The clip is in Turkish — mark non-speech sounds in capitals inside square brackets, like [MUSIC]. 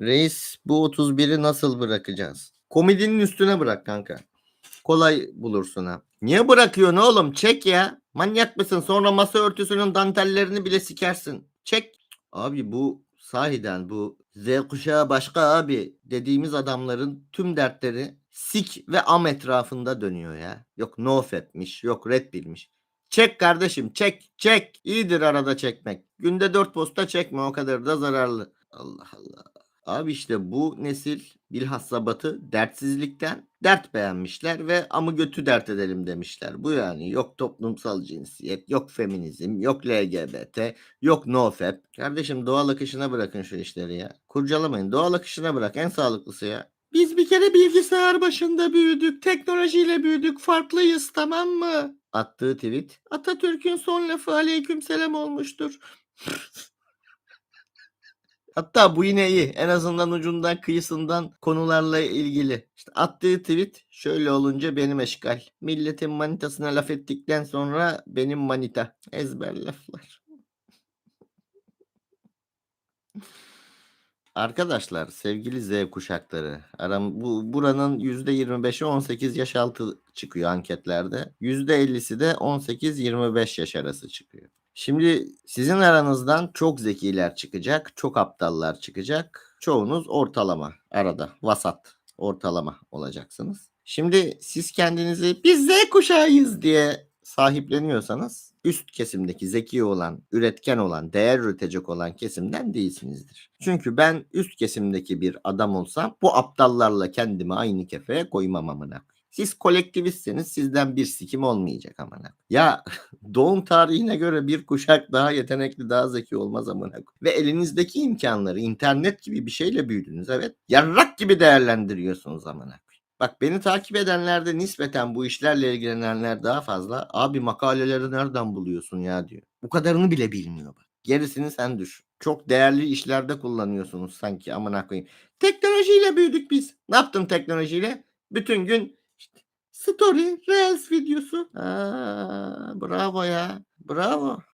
Reis bu 31'i nasıl bırakacağız? Komedinin üstüne bırak kanka. Kolay bulursun ha. Niye bırakıyorsun oğlum? Çek ya. Manyak mısın? Sonra masa örtüsünün dantellerini bile sikersin. Çek. Abi bu sahiden bu Z kuşağı başka abi dediğimiz adamların tüm dertleri sik ve am etrafında dönüyor ya. Yok nofetmiş, yok red bilmiş. Çek kardeşim çek çek. İyidir arada çekmek. Günde dört posta çekme o kadar da zararlı. Allah Allah. Abi işte bu nesil bilhassa batı dertsizlikten dert beğenmişler ve amı götü dert edelim demişler. Bu yani yok toplumsal cinsiyet, yok feminizm, yok LGBT, yok nofap. Kardeşim doğal akışına bırakın şu işleri ya. Kurcalamayın doğal akışına bırak en sağlıklısı ya. Biz bir kere bilgisayar başında büyüdük, teknolojiyle büyüdük, farklıyız tamam mı? Attığı tweet Atatürk'ün son lafı aleykümselam olmuştur. [LAUGHS] Hatta bu yine iyi. En azından ucundan kıyısından konularla ilgili. İşte attığı tweet şöyle olunca benim eşkal. Milletin manitasına laf ettikten sonra benim manita. Ezber laflar. Arkadaşlar sevgili Z kuşakları aram bu buranın %25'i 18 yaş altı çıkıyor anketlerde. %50'si de 18-25 yaş arası çıkıyor. Şimdi sizin aranızdan çok zekiler çıkacak, çok aptallar çıkacak. Çoğunuz ortalama, arada, vasat, ortalama olacaksınız. Şimdi siz kendinizi biz Z kuşağıyız diye sahipleniyorsanız üst kesimdeki zeki olan, üretken olan, değer üretecek olan kesimden değilsinizdir. Çünkü ben üst kesimdeki bir adam olsam bu aptallarla kendimi aynı kefeye koymam amına. Siz kolektivistseniz sizden bir sikim olmayacak amına. Ya [LAUGHS] doğum tarihine göre bir kuşak daha yetenekli, daha zeki olmaz amına. Ve elinizdeki imkanları internet gibi bir şeyle büyüdünüz evet. Yarrak gibi değerlendiriyorsunuz amına. Bak beni takip edenlerde nispeten bu işlerle ilgilenenler daha fazla. Abi makaleleri nereden buluyorsun ya diyor. Bu kadarını bile bilmiyor bak. Gerisini sen düşün. Çok değerli işlerde kullanıyorsunuz sanki amına koyayım. Teknolojiyle büyüdük biz. Ne yaptın teknolojiyle? Bütün gün işte story, reels videosu. Aa, bravo ya. Bravo.